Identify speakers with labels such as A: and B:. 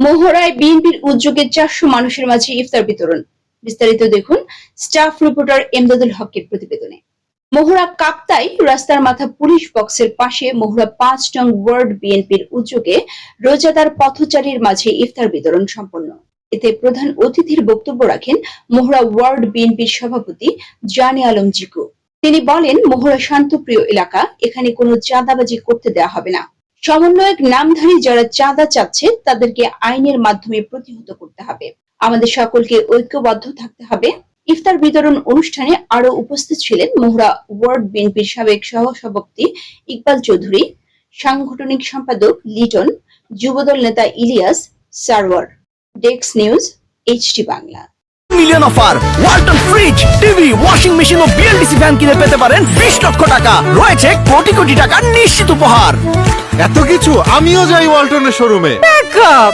A: মোহরায় বিএনপির উদ্যোগে চারশো মানুষের মাঝে ইফতার বিতরণ। বিস্তারিত দেখুন স্টাফ রিপোর্টার এমদাদুল হকের প্রতিবেদনে। মোহরা কাপ্তাই রাস্তার মাথা পুলিশ বক্সের পাশে মোহরা পাঁচ নং ওয়ার্ড বিএনপির উদ্যোগে রোজাদার পথচারীর মাঝে ইফতার বিতরণ সম্পন্ন। এতে প্রধান অতিথির বক্তব্য রাখেন মোহরা ওয়ার্ড বিএনপির সভাপতি জানি আলম জিকু। তিনি বলেন মোহরা শান্তপ্রিয় এলাকা, এখানে কোনো চাঁদাবাজি করতে দেওয়া হবে না। সমন্বয়ক নামধারী যারা চাঁদা চাচ্ছে, তাদেরকে আইনের মাধ্যমে প্রতিহত করতে হবে। আমাদের সকলকে ঐক্যবদ্ধ থাকতে হবে। ইফতার বিতরণ অনুষ্ঠানে আরও উপস্থিত ছিলেন মোহরা ওয়ার্ড বিএনপির সাবেক সহ সভাপতি ইকবাল চৌধুরী, সাংগঠনিক সম্পাদক লিটন, যুবদল নেতা ইলিয়াস সারওয়ার। ডেক্স news HT Bangla.
B: Million offer, Walton fridge, TV, washing machine ও বিএলডিসি ফ্যান কিনে পেতে পারেন বিশ লক্ষ টাকা। রয়েছে কোটি কোটি টাকা নিশ্চিত উপহার।
C: এত কিছু আমিও যাই ওয়ালটনের শোরুমে।
D: ব্যাকআপ